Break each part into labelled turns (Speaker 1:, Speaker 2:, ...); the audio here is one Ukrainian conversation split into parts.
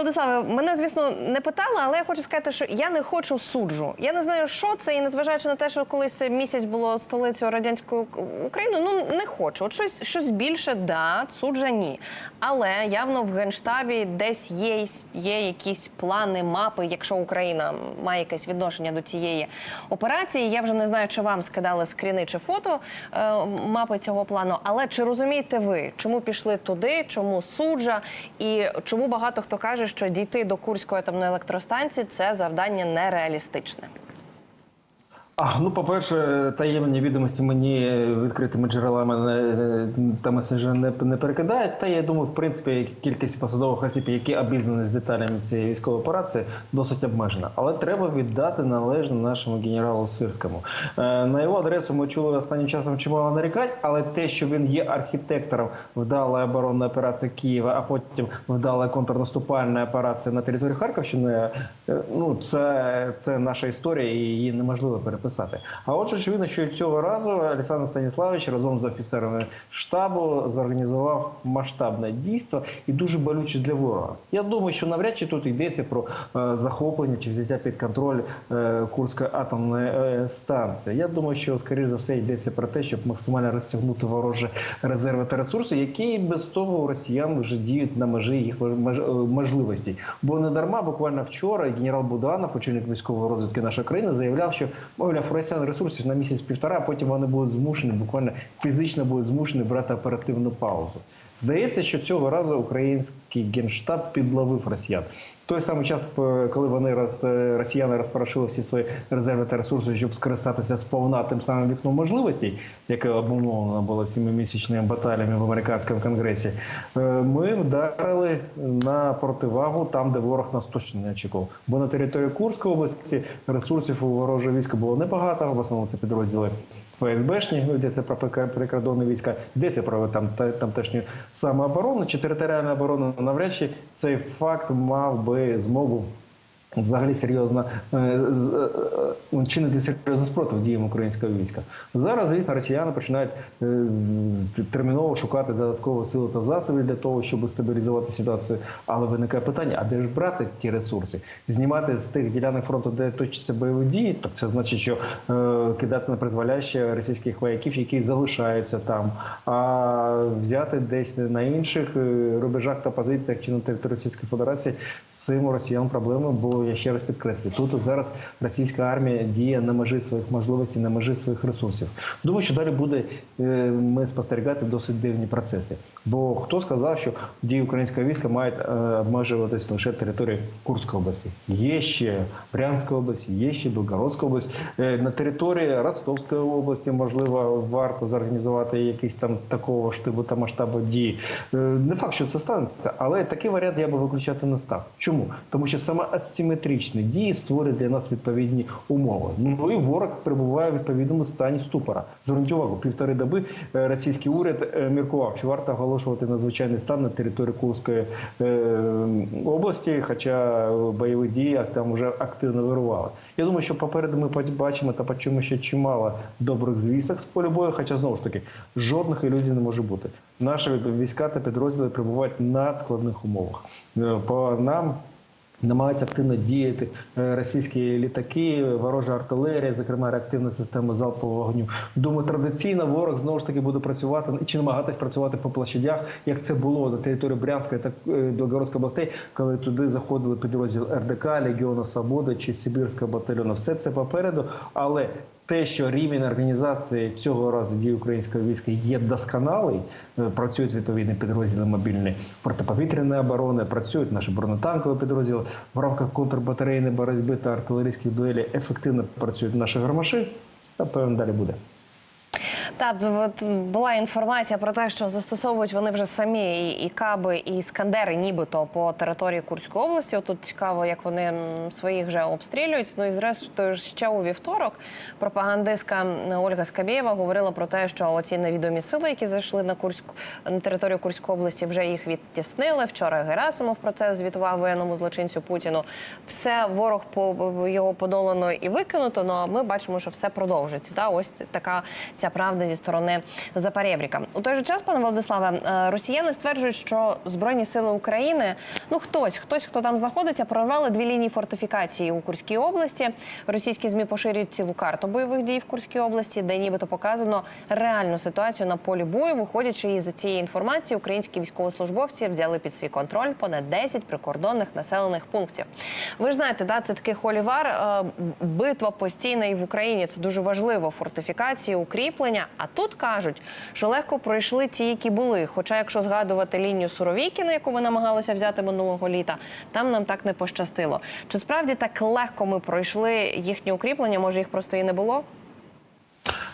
Speaker 1: Владиславе, мене звісно не питали, але я хочу сказати, що я не хочу суджу. Я не знаю, що це, і незважаючи на те, що колись місяць було столицею радянської України, ну не хочу. От щось щось більше, да, суджа ні. Але явно в генштабі десь є, є якісь плани, мапи, якщо Україна має якесь відношення до цієї операції. Я вже не знаю, чи вам скидали скріни чи фото е, мапи цього плану. Але чи розумієте ви, чому пішли туди, чому суджа, і чому багато хто каже, що дійти до Курської атомної електростанції це завдання нереалістичне?
Speaker 2: Ну, по-перше, таємні відомості мені відкритими джерелами не- та месенджери не, не перекидають. Та я думаю, в принципі, кількість посадових осіб, які обізнані з деталями цієї військової операції, досить обмежена. Але треба віддати належне нашому генералу Сирському. Е, на його адресу ми чули останнім часом чимало нарікань, але те, що він є архітектором вдалої оборонної операції Києва, а потім вдалої контрнаступальної операції на території Харківщини, е, ну це, це наша історія і її неможливо переписати. А отже, очевидно, що і цього разу Олександр Станіславович разом з офіцерами штабу зорганізував масштабне дійство і дуже болюче для ворога. Я думаю, що навряд чи тут йдеться про е, захоплення чи взяття під контроль е, Курської атомної е, станції. Я думаю, що скоріш за все йдеться про те, щоб максимально розтягнути ворожі резерви та ресурси, які без того у росіян вже діють на межі їх мож- можливостей. Бо не дарма буквально вчора генерал Буданов, очільник військової розвідки нашої країни, заявляв, що мовляв, у росіян ресурсів на місяць-півтора, а потім вони будуть змушені, буквально фізично будуть змушені брати оперативну паузу. Здається, що цього разу український генштаб підловив росіян. В той самий час, е, коли вони роз, е, росіяни розпорошили всі свої резерви та ресурси, щоб скористатися сповна тим самим вікном можливостей, яке обумовлено було сімимісячними баталіями в американському конгресі, е, ми вдарили на противагу там, де ворог нас точно не очікував. Бо на території Курської області ресурсів у ворожого війська було небагато, в основному це підрозділи. ФСБшні, ну, йдеться про прикордонні війська, йдеться про там, та- тамтешню самооборону чи територіальну оборону, навряд чи цей факт мав би змогу взагалі серйозно е, е, е, чинити серйозний спротив діям українського війська. Зараз, звісно, росіяни починають терміново шукати додаткові сили та засоби для того, щоб стабілізувати ситуацію. Але виникає питання: а де ж брати ті ресурси? Знімати з тих ділянок фронту, де точаться бойові дії, так це значить, що кидати на призволяще російських вояків, які залишаються там, а взяти десь на інших рубежах та позиціях чи на території Російської Федерації з цим росіян проблеми, бо я ще раз підкреслюю, тут зараз російська армія діє на межі своїх можливостей, на межі своїх ресурсів. Думаю, що далі буде е, ми спостерігати досить дивні процеси. Бо хто сказав, що дії українського війська мають е, обмежуватись лише територією Курської області? Є ще Брянська область, є ще Білгородська область. Е, на території Ростовської області можливо варто зорганізувати якісь там такого штибу та масштабу дії. Не факт, що це станеться, але такий варіант я би виключати не став. Чому? Тому що саме асиметричні дії створюють для нас відповідні умови. Ну і ворог перебуває в відповідному стані ступора. Зверніть увагу, півтори доби е, російський уряд е, міркував, чи варто оголошувати надзвичайний стан на території Курської е, області, хоча бойові дії там вже активно вирували. Я думаю, що попереду ми побачимо та почуємо ще чимало добрих звісток з полю бою, хоча знову ж таки жодних ілюзій не може бути. Наші війська та підрозділи перебувають в надскладних умовах. По нам намагаються активно діяти е, російські літаки, ворожа артилерія, зокрема реактивна система залпового вогню. Думаю, традиційно ворог знову ж таки буде працювати чи намагатись працювати по площадях, як це було на території Брянської та е, Білгородської областей, коли туди заходили підрозділ РДК, Легіону Свободи чи Сибірського батальйону. Все це попереду, але те, що рівень організації цього разу дій українського війська є досконалий, е, працюють відповідні підрозділи мобільної протиповітряної оборони, працюють наші бронетанкові підрозділи в рамках контрбатарейної боротьби та артилерійських дуелей. Ефективно працюють наші гармаші. Та певно далі буде.
Speaker 1: Так, от була інформація про те, що застосовують вони вже самі і, і каби, і іскандери, нібито по території Курської області. Тут цікаво, як вони своїх вже обстрілюють. Ну і зрештою ще у вівторок пропагандистка Ольга Скабєєва говорила про те, що оці невідомі сили, які зайшли на Курську на територію Курської області, вже їх відтіснили. Вчора Герасимов про це звітував воєнному злочинцю Путіну. Все ворог по його подолано і викинуто. Ну а ми бачимо, що все продовжується. Та ось така ця правда зі сторони Запорєбріка. У той же час, пане Владиславе, е, росіяни стверджують, що збройні сили України, ну хтось, хтось, хто там знаходиться, прорвали дві лінії фортифікації у Курській області. Російські змі поширюють цілу карту бойових дій в Курській області, де нібито показано реальну ситуацію на полі бою. Виходячи із цієї інформації, українські військовослужбовці взяли під свій контроль понад 10 прикордонних населених пунктів. Ви ж знаєте, да, це такий холівар. е, Битва постійна і в Україні. Це дуже важливо. Фортифікації, укріплення. А тут кажуть, що легко пройшли ті, які були. Хоча, якщо згадувати лінію Суровікіна, яку ми намагалися взяти минулого літа, там нам так не пощастило. Чи справді так легко ми пройшли їхнє укріплення? Може, їх просто і не було?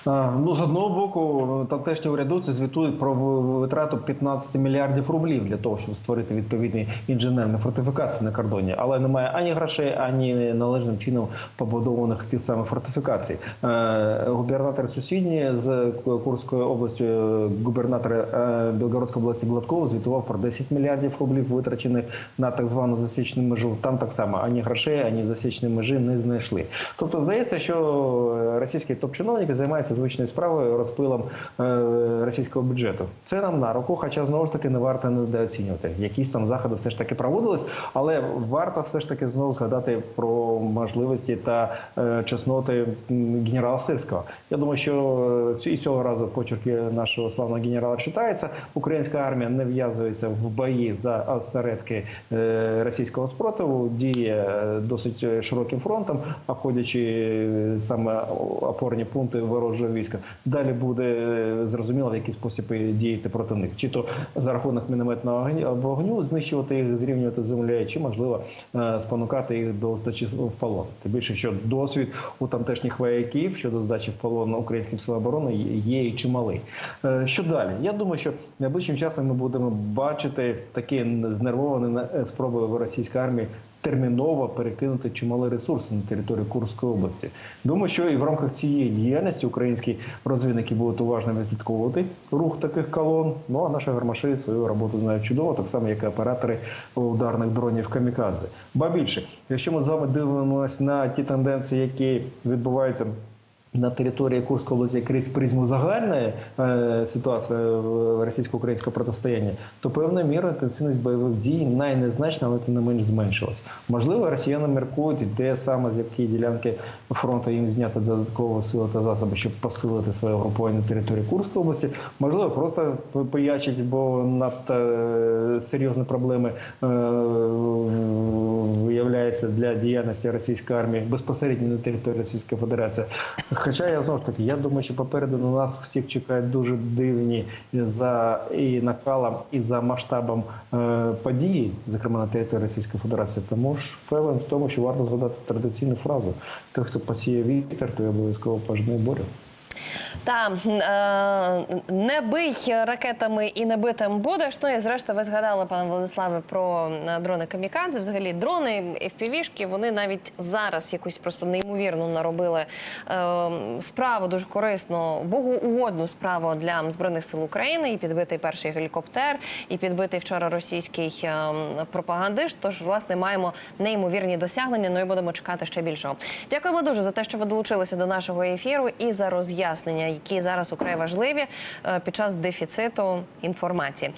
Speaker 2: Ну, з одного боку, тамтешні урядовці звітують про витрату 15 мільярдів рублів для того, щоб створити відповідні інженерні фортифікації на кордоні, але немає ані грошей, ані належним чином побудованих тих самих фортифікацій. Е, Губернатор сусідній з Курської області, е, губернатор е, Білгородської області Гладков звітував про 10 мільярдів рублів, витрачених на так звану засічну межу. Там так само ані грошей, ані засічної межі не знайшли. Тобто здається, що російські топ-чиновники займаються звичною справою розпилом е, російського бюджету. Це нам на руку, хоча знову ж таки не варто недооцінювати. Якісь там заходи все ж таки проводились, але варто все ж таки знову згадати про можливості та е, чесноти генерала Сирського. Я думаю, що е, і цього разу почерки нашого славного генерала читається. Українська армія не в'язується в бої за осередки російського спротиву, діє досить широким фронтом, обходячи саме опорні пункти ворожого війська. Далі буде е, зрозуміло, в який спосіб діяти проти них, чи то за рахунок мінометного огню- вогню знищувати їх, зрівнювати з землею, чи можливо е, спонукати їх до здачі в полон. Тим більше, що досвід у тамтешніх вояків щодо здачі в полон українським сил оборони є і чималий. Е, Що далі? Я думаю, що найближчим часом ми будемо бачити такі знервовані спроби російської армії терміново перекинути чимали ресурси на територію Курської області. Думаю, що і в рамках цієї діяльності українські розвідники будуть уважно відслідковувати рух таких колон. Ну а наші гармаші свою роботу знають чудово, так само як і оператори ударних дронів камікадзе. Ба більше, якщо ми з вами дивимося на ті тенденції, які відбуваються. На території Курської крізь призму загальної е, ситуації в російсько-українського протистояння, то певною мірою інтенсивність бойових дій найнезначна, але тим не менш зменшилась. Можливо, росіяни міркують, де саме з якої ділянки фронту їм зняти додатково сили та засоби, щоб посилити своє угруповання на території Курської області. Можливо, просто поячить, бо надто е, серйозні проблеми е, виявляється для діяльності російської армії безпосередньо на території Російської Федерації. Хоча я знову ж таки, я думаю, що попереду на нас всіх чекають дуже дивні за і накалом, і за масштабом е, події, зокрема на території Російської Федерації. Тому ж певен в тому, що варто згадати традиційну фразу: той, хто посіє вітер, той обов'язково пожне бурю.
Speaker 1: Та е, не бий ракетами і не битим будеш. Ну і зрештою, ви згадали, пане Владиславе, про е, дрони камікадзе. Взагалі, дрони FPV-шки, вони навіть зараз якусь просто неймовірну наробили е, справу, дуже корисну, богоугодну справу для збройних сил України. І підбитий перший гелікоптер, і підбитий вчора російський е, пропагандист. Тож, власне, маємо неймовірні досягнення. Ну і будемо чекати ще більшого. Дякуємо дуже за те, що ви долучилися до нашого ефіру і за роз'яснення, які зараз украй важливі е, під час дефіциту інформації.